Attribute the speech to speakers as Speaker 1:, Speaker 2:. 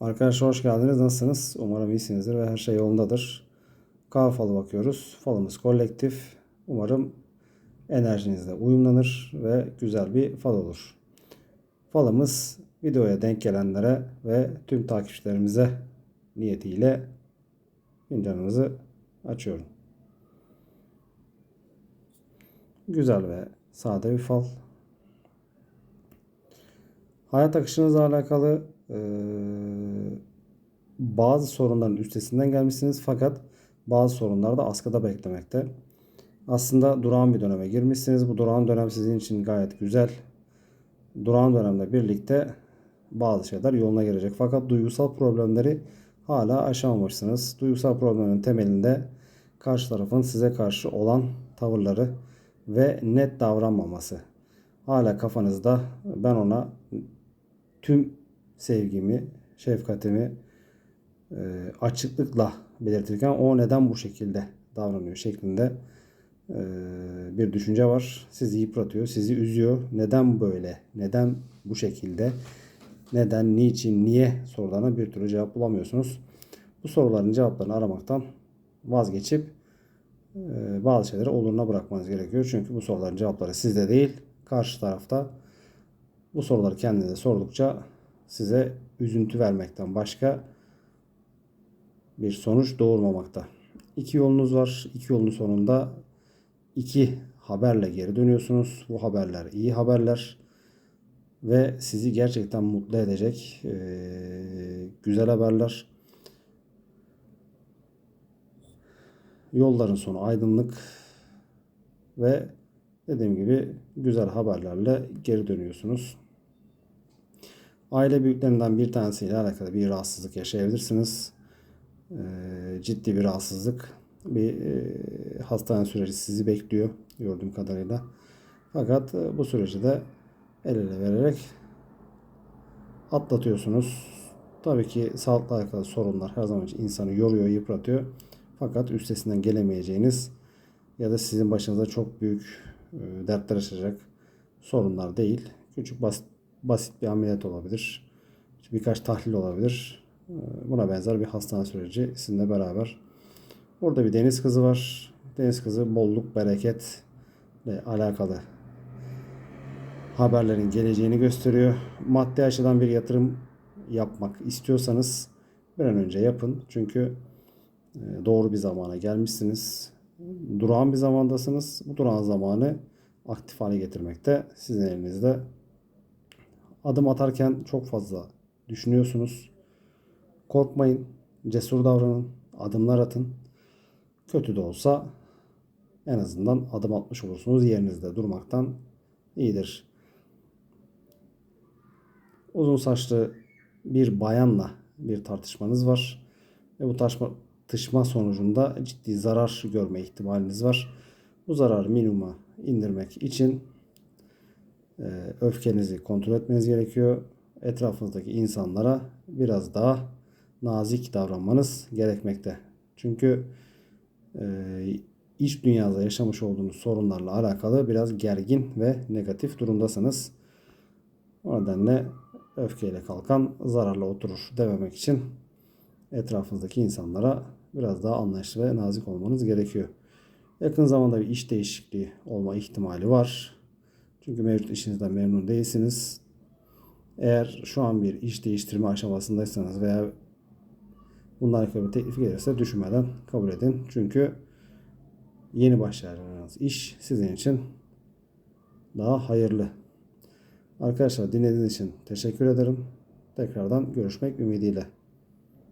Speaker 1: Arkadaşlar hoş geldiniz. Nasılsınız? Umarım iyisinizdir ve her şey yolundadır. Kahve falı bakıyoruz. Falımız kolektif. Umarım enerjinizle uyumlanır ve güzel bir fal olur. Falımız videoya denk gelenlere ve tüm takipçilerimize niyetiyle fincanımızı açıyorum. Güzel ve sade bir fal. Hayat akışınızla alakalı eee, bazı sorunların üstesinden gelmişsiniz fakat bazı sorunlar da askıda beklemekte. Aslında durağan bir döneme girmişsiniz. Bu durağan dönem sizin için gayet güzel. Durağan dönemle birlikte bazı şeyler yoluna girecek. Fakat duygusal problemleri hala aşamamışsınız. Duygusal problemin temelinde karşı tarafın size karşı olan tavırları ve net davranmaması. Hala kafanızda ben ona tüm sevgimi, şefkatimi e, açıklıkla belirtirken o neden bu şekilde davranıyor şeklinde e, bir düşünce var. Sizi yıpratıyor, sizi üzüyor. Neden böyle? Neden bu şekilde? Neden, niçin, niye sorularına bir türlü cevap bulamıyorsunuz. Bu soruların cevaplarını aramaktan vazgeçip e, bazı şeyleri oluruna bırakmanız gerekiyor. Çünkü bu soruların cevapları sizde değil, karşı tarafta. Bu soruları kendinize sordukça size üzüntü vermekten başka bir sonuç doğurmamakta. İki yolunuz var. İki yolun sonunda iki haberle geri dönüyorsunuz. Bu haberler iyi haberler ve sizi gerçekten mutlu edecek güzel haberler. Yolların sonu aydınlık ve dediğim gibi güzel haberlerle geri dönüyorsunuz. Aile büyüklerinden bir tanesiyle alakalı bir rahatsızlık yaşayabilirsiniz. Ee, ciddi bir rahatsızlık. Bir e, hastane süreci sizi bekliyor gördüğüm kadarıyla. Fakat e, bu süreci de el ele vererek atlatıyorsunuz. Tabii ki sağlıkla alakalı sorunlar her zaman insanı yoruyor, yıpratıyor. Fakat üstesinden gelemeyeceğiniz ya da sizin başınıza çok büyük e, dertler açacak sorunlar değil. Küçük basit, basit bir ameliyat olabilir. İşte birkaç tahlil olabilir. E, Buna benzer bir hastane süreci sizinle beraber. Burada bir deniz kızı var. Deniz kızı bolluk, bereketle alakalı haberlerin geleceğini gösteriyor. Maddi açıdan bir yatırım yapmak istiyorsanız bir an önce yapın. Çünkü e, doğru bir zamana gelmişsiniz. Durağan bir zamandasınız. Bu durağan zamanı aktif hale getirmekte sizin elinizde. Adım atarken çok fazla düşünüyorsunuz. Korkmayın, cesur davranın, adımlar atın. Kötü de olsa en azından adım atmış olursunuz. Yerinizde durmaktan iyidir. Uzun saçlı bir bayanla bir tartışmanız var. Ve bu tartışma, sonucunda ciddi zarar görme ihtimaliniz var. Bu zararı minimuma indirmek için öfkenizi kontrol etmeniz gerekiyor. Etrafınızdaki insanlara biraz daha nazik davranmanız gerekmekte. Çünkü e, iç dünyada yaşamış olduğunuz sorunlarla alakalı biraz gergin ve negatif durumdasınız. O nedenle öfkeyle kalkan zararla oturur dememek için etrafınızdaki insanlara biraz daha anlayışlı ve nazik olmanız gerekiyor. Yakın zamanda bir iş değişikliği olma ihtimali var. Çünkü mevcut işinizden memnun değilsiniz. Eğer şu an bir iş değiştirme aşamasındaysanız veya bunlar alakalı bir teklif gelirse düşünmeden kabul edin. Çünkü yeni başlayacağınız iş sizin için daha hayırlı. Arkadaşlar dinlediğiniz için teşekkür ederim. Tekrardan görüşmek ümidiyle.